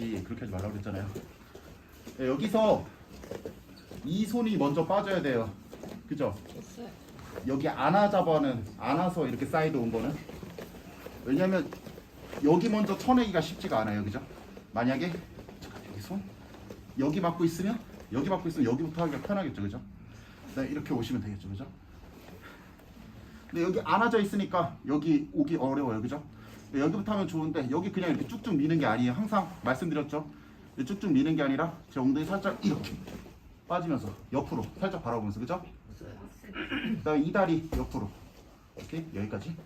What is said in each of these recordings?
다시 그렇게 하지 말라고 그랬잖아요. 네, 여기서 이 손이 먼저 빠져야 돼요. 그죠? 여기 안아 잡아는 안아서 이렇게 사이드 온 거는? 왜냐면 여기 먼저 쳐내기가 쉽지가 않아요. 그죠? 만약에 잠깐 여기 손? 여기 막고 있으면? 여기 막고 있으면 여기부터 하기가 편하겠죠. 그죠? 네, 이렇게 오시면 되겠죠. 그죠? 근데 여기 안아져 있으니까 여기 오기 어려워요. 그죠? 네, 여기부터 하면 좋은데 여기 그냥 이렇게 쭉쭉 미는 게 아니에요. 항상 말씀드렸죠? 쭉쭉 미는 게 아니라 제 엉덩이 살짝 이렇게 빠지면서 옆으로 살짝 바라보면서 그죠? 그다음에 이 다리 옆으로. 이렇게 여기까지.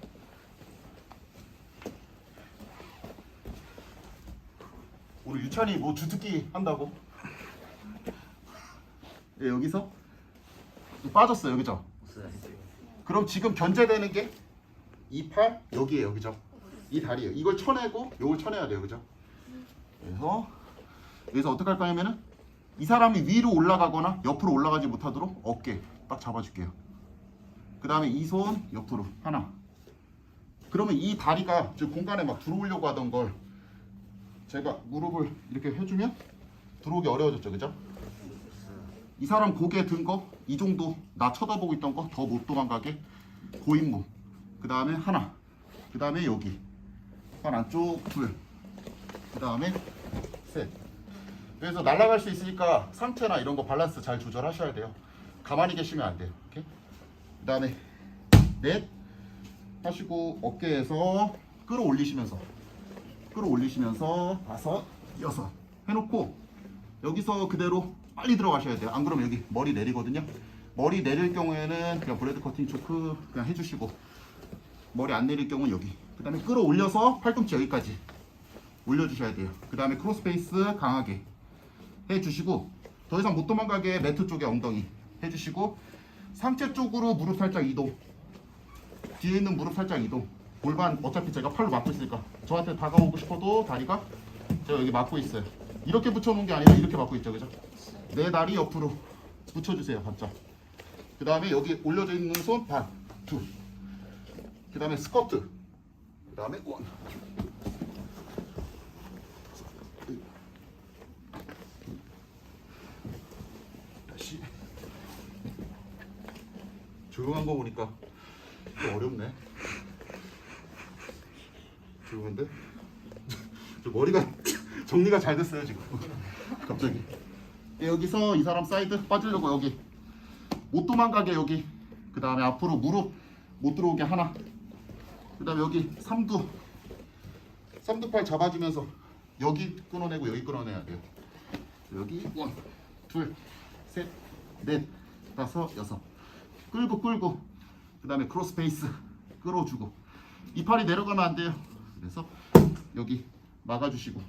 우리 유찬이 뭐 주특기 한다고? 예, 여기서 또 빠졌어요. 그죠? 그럼 지금 견제되는 게이팔 여기에요. 그죠 이 다리예요 이걸 쳐내고 요걸 쳐내야 돼요 그죠 그래서 여기서 어떻게 할 거냐면은 이 사람이 위로 올라가거나 옆으로 올라가지 못하도록 어깨 딱 잡아줄게요. 그 다음에 이 손 옆으로 하나. 그러면 이 다리가 저 공간에 막 들어오려고 하던 걸 제가 무릎을 이렇게 해주면 들어오기 어려워졌죠, 그죠? 이 사람 고개 든 거 이 정도 나 쳐다보고 있던 거 더 못 도망가게 고인무. 그 다음에 하나. 그 다음에 여기 팔 안쪽 둘. 그 다음에 셋. 그래서 날아갈 수 있으니까 상체나 이런 거 밸런스 잘 조절하셔야 돼요. 가만히 계시면 안 돼요. 오케이? 그 다음에 넷 하시고 어깨에서 끌어올리시면서 끌어올리시면서 다섯 여섯 해놓고 여기서 그대로 빨리 들어가셔야 돼요. 안 그러면 여기 머리 내리거든요. 머리 내릴 경우에는 그냥 브레드 커팅 초크 그냥 해주시고 머리 안 내릴 경우는 여기. 그 다음에 끌어올려서 팔꿈치 여기까지 올려주셔야 돼요. 그 다음에 크로스페이스 강하게 해주시고 더 이상 못 도망가게 매트 쪽에 엉덩이 해주시고 상체 쪽으로 무릎 살짝 이동 뒤에 있는 무릎 살짝 이동 골반 어차피 제가 팔로 막고 있으니까 저한테 다가오고 싶어도 다리가 제가 여기 막고 있어요 이렇게 붙여놓은 게 아니라 이렇게 막고 있죠 그죠 내 다리 옆으로 붙여주세요 바짝 그 다음에 여기 올려져 있는 손 반, 둘. 그 다음에 스쿼트. 그 다음에 원. 다시. 조용한 거 보니까 좀 어렵네. 조용한데? 저 머리가 정리가 잘 됐어요 지금. 갑자기. 네, 여기서 이 사람 사이드 빠지려고 여기 못 도망가게 여기 그 다음에 앞으로 무릎 못 들어오게 하나 그 다음에 여기 삼두. 삼두팔 잡아주면서 여기 끊어내고 여기 끊어내야 돼요. 여기 원 둘 셋 넷 다섯 여섯. 끌고 끌고. 그 다음에 크로스페이스 끌어주고. 이 팔이 내려가면 안 돼요. 그래서 여기 막아주시고.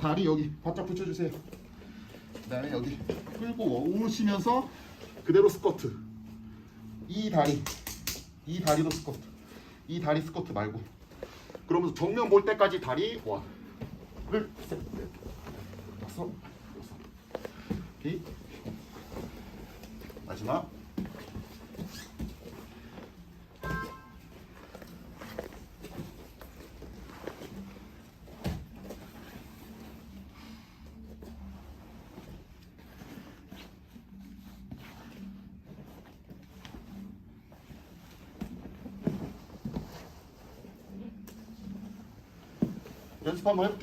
다리 여기 바짝 붙여주세요. 그 다음에 여기 끌고 오시면서 그대로 스쿼트. 이 다리 이 다리도 스쿼트 이 다리 스쿼트 말고. 그러면서 정면 볼 때까지 다리 원둘셋 넷. 다섯 여섯 오케이. 마지막 연습 한번 해볼게요.